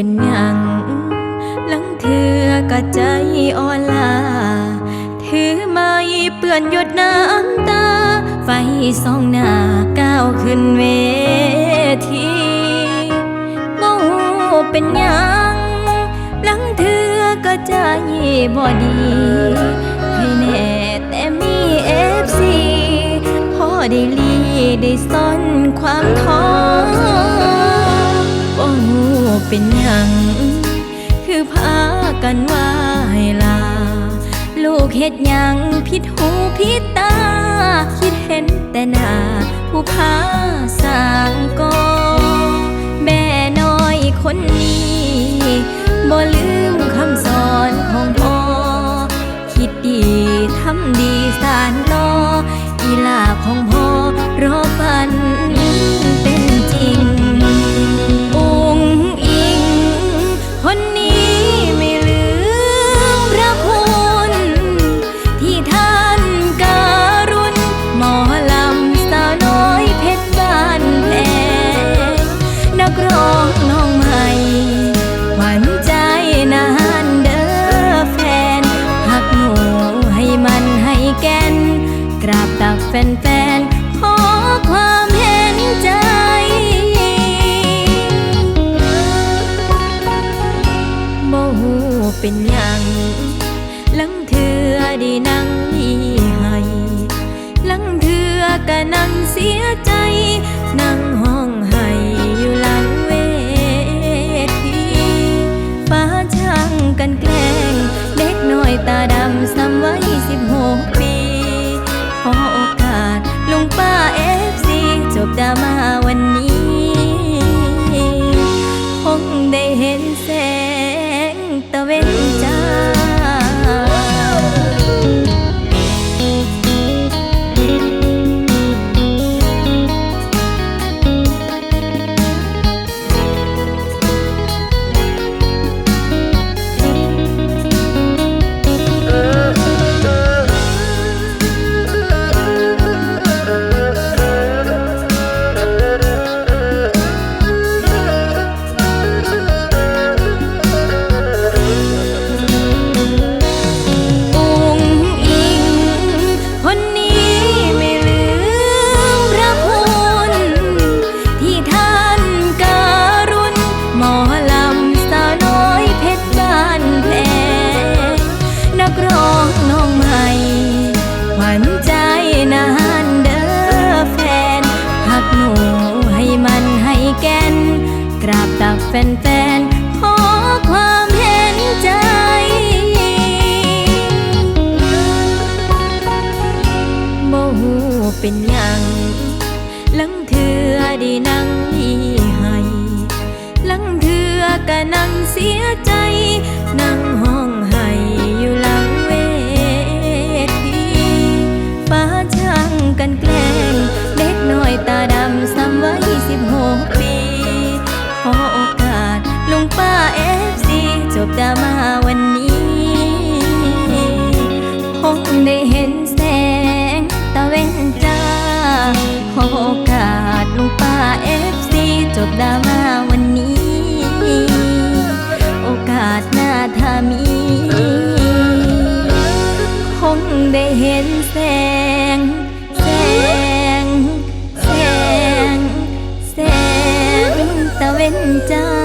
เป็นหยังลังเถือก็ใจอ่อนลาถือไม้เปื้อนหยดน้ำตา ไฟส่องหน้าก้าวขึ้นเวทีบ่ฮู้เป็นหยังลังเถือก็ใจบ่ดีให้แน่แต่มีเอฟซีพอได้ลีได้ซ่อนความท้อ เป็นหยัง คือพากันว่าให้ลา ลูกเฮ็ดหยังผิดหูผิดตา คิดเห็นแต่หน้าผู้พาสร้างก่อแม่น้อยคนนี้บ่ลืมคำสอนของพ่อ คิดดีทำดีสารรออีลาของพ่อ ฟนๆ ขอความเห็นใจ โมโหเป็นยัง ลังเถือได้นั่งอีให้ ลังเถือก็นั่งเสียใจนั่ง ฟนๆ ขอความเห็นใจ บ่หูเป็นหยังลังเถือได้นั่งอีให้ลังเถือก็นั่งเสียใจ นั่งห จะมาวันนี้คงได้เห็นแสงตะเวนจ้าโอกาสลุงป้าเอฟซีจบดรามาวันนี้ โอกาสหน้าถ้ามี คงได้เห็นแสง แสง แสง แสงตะเวนจ้า